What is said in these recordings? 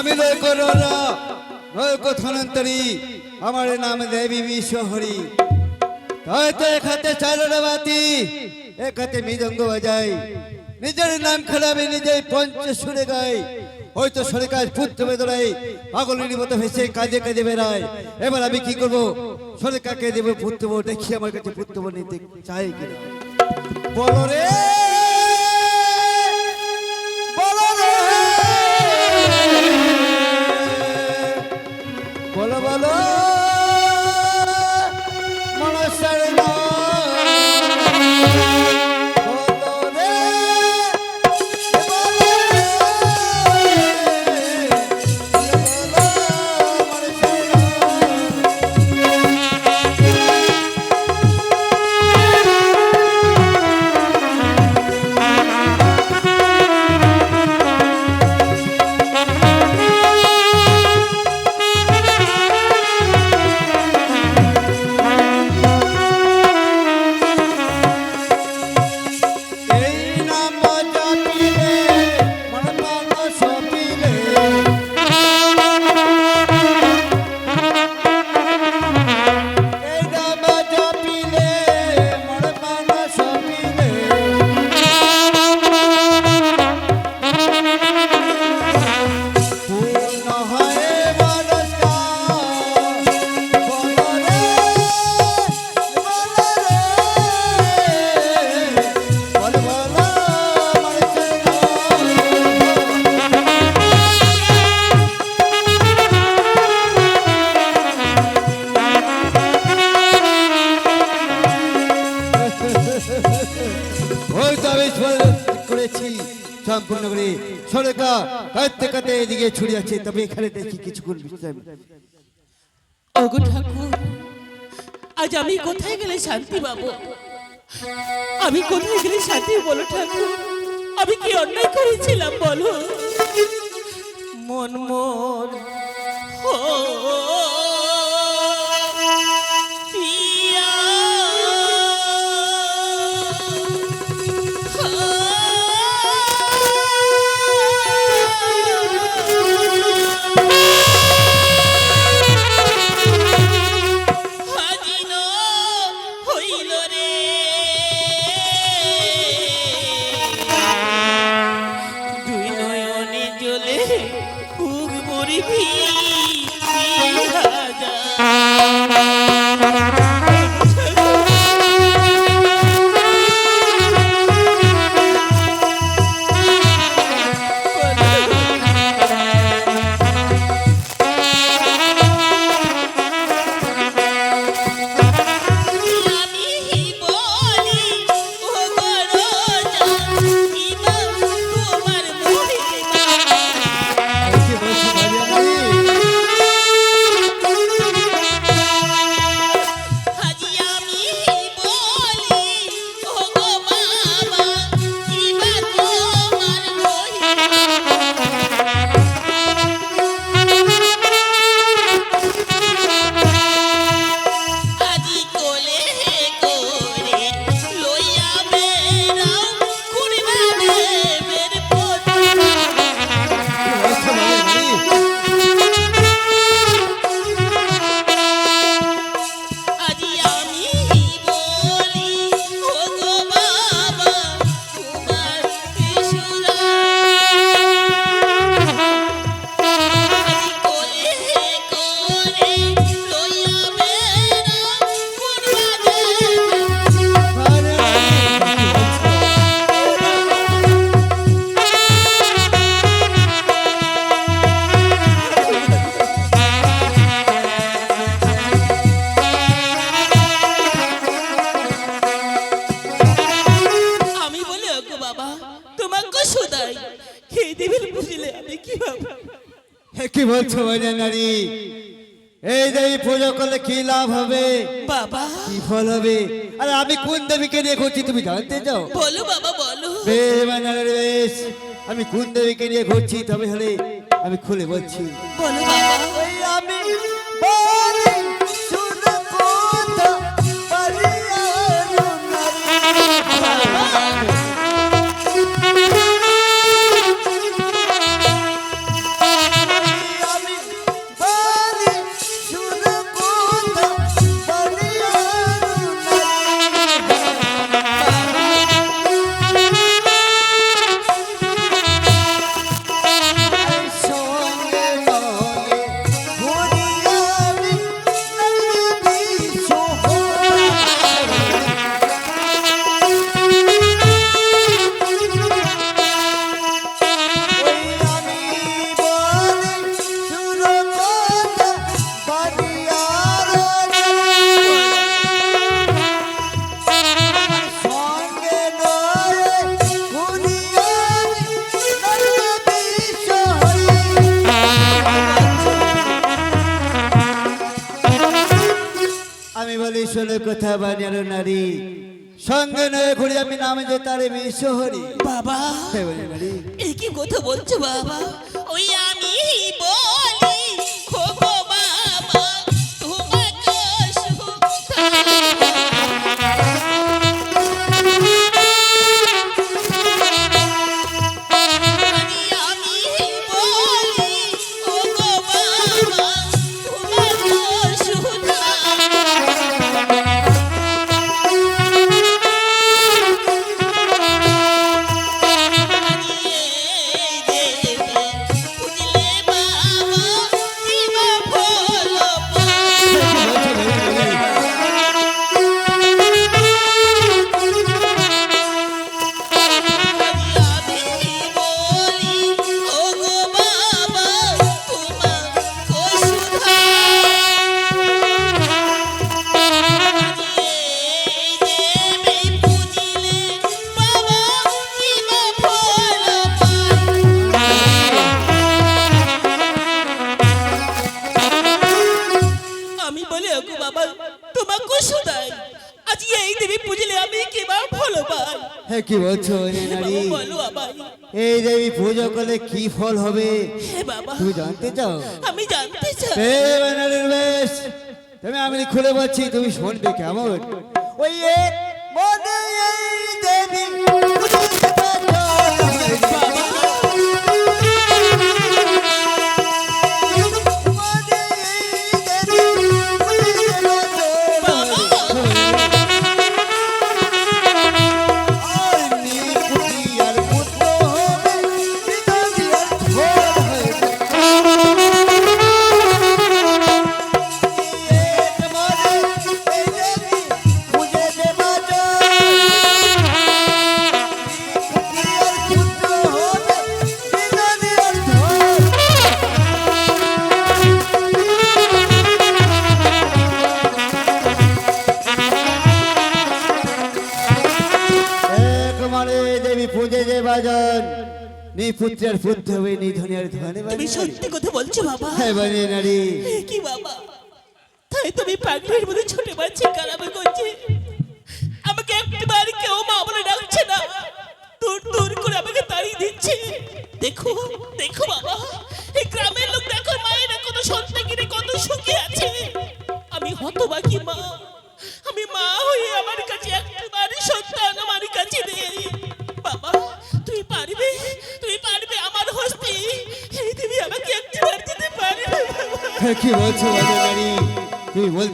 আমি নয় কথান্তরী আমার নাম দেবী বিশ্বহরি। হয়তো এক হাতে বাতি, এক হাতে মৃদঙ্গ বাজাই। নিজের নাম খেলাবে, নিজেই পঞ্চ সুরে গাই। হয়তো সরকার পুত্র বেদনাই পাগলের মতো ভেসে কাজে কাজে বেড়ায়। এবার আমি কি করব? সরকারকে দেবো পুত্র দেখি আমার কাছে পুত্র নিতে চাই কিনা। বলো রে! করেছি। সম্পূর্ণ করে সরকার কাঁদতে কাঁদতে এদিকে ছুড়ে আছে তবে এখানে দেখি কিছুক্ষণ বিশ্রাম ওগো ঠাকুর, আজ আমি কোথায় গেলে শান্তি পাবো? আমি কোথায় গেলে শান্তি বলো ঠাকুর? আমি কি অন্যায় করেছিলাম বলো? মন মন ও বাবা তোমাকে শুধাই। এই দেবের বুঝলে আমি কি হে, কি বলছো নারী এই দেবী পুজো করলে কি লাভ হবে? বাবা। কি ফল হবে? আরে আমি কোন দেবীকে নিয়ে ঘুরছি তুমি জানতে চাও? বলো বাবা বলো। বেশ আমি কোন দেবীকে নিয়ে ঘুরছি তবে হলে আমি খুলে বলছি। বলো বাবা। আমি সঙ্গে নয় ঘুরে আমি নামে যে তারে মিশহরি বাবা এই কি কথা বলছো বাবা? ওই আমি বলি কি বলছো নারী এই দেবী পুজো করলে কি ফল হবে? তুমি জানতে চাও? আমি জানতে চাই। বেশ। তুমি আমি খুলে বলছি তুমি শুনবে কেমন? ওই দেবী পুত্রের পুত্র হবে নি ধনিয়ার ধনে তুমি সত্যি কথা বলছো বাবা। হ্যাঁ বানিয়ে নারী কি বাবা?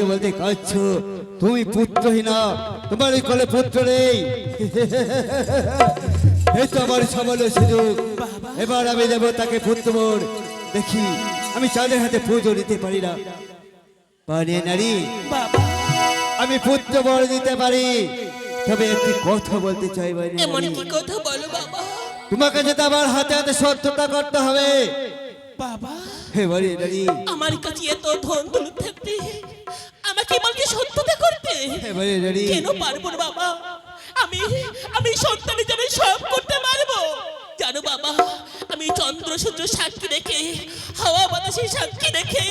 বলতে বলতে কাঁদছো। তুমি পুত্রহীনা তোমার এই কোলে পুত্র নেই। এই তো আমার সামান্য সুযোগ। এবার আমি দেবো তাকে পুত্র দেখি আমি চাঁদের হাতে পুজো দিতে পারি না। বানি নারী আমি পুত্র বর দিতে পারি। তবে একটি কথা বলতে চাই বানি এমন কি কথা বলো বাবা। তোমাকে যেটা আমার হাতে হাতে সত্যতা করতে হবে। বাবা। আমার কাছে এত ধন দৌলত থাকতে আমাকে বলতে সত্যতা করতে কেন পারব না বাবা? আমি আমি সন্তানের জন্য সব করতে পারব। জানো বাবা আমি চন্দ্র সূর্য সাক্ষী রেখে হাওয়া বাতাসে সাক্ষী রেখে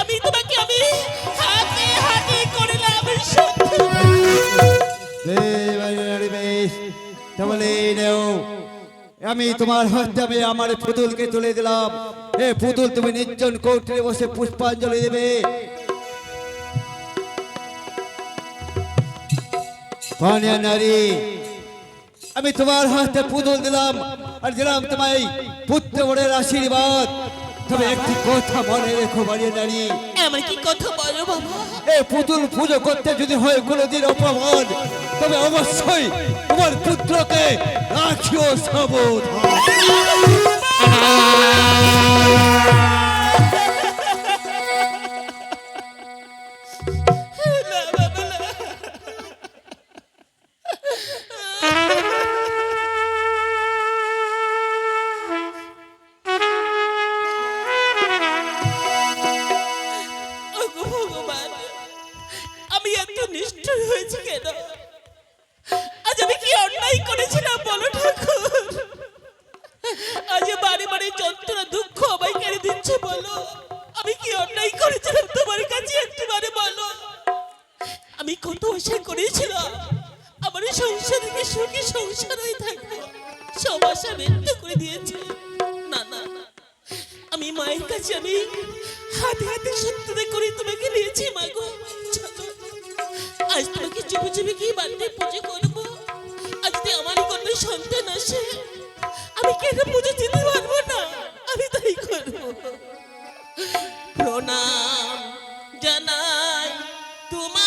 আমি তোমাকে আমি হাতে হাতে করিলাম তাহলে আমি তোমার হস্তাবে আমার পুতুলকে তুলে দিলাম। এ পুতুল তুমি নির্জন কৌটে বসে পুষ্পাঞ্জলি দেবে। পানিয়া নারী আমি তোমার হাতে পুতুল দিলাম আর দিলাম তোমায় পুত্র বড়ের আশীর্বাদ। তবে একটি কথা মনে রেখো বাড়িয়ে নারী। এমন কি কথা বলো বাবা? এই পুতুল পুজো করতে যদি হয় কোনোদিন অপমান তবে অবশ্যই তোমার পুত্রকে রাখিও সাবধান। তপস্যা করেছিলাম। আমার সুখী থাকবে। সব আশা ব্যক্ত করে দিয়েছে। না না, আমি মায়ের কাছে আমি হাতে হাতে সত্যতা করে তোমাকে নিয়েছি মা গো। আজ তোমাকে চুপে চুপে গিয়ে বাড়িতে পুজো করব। আজ যদি আমার কন্যা সন্তান আসে, আমি কেন পুজো দিতে পারব না? আমি তাই করব। প্রণাম জানাই তোমার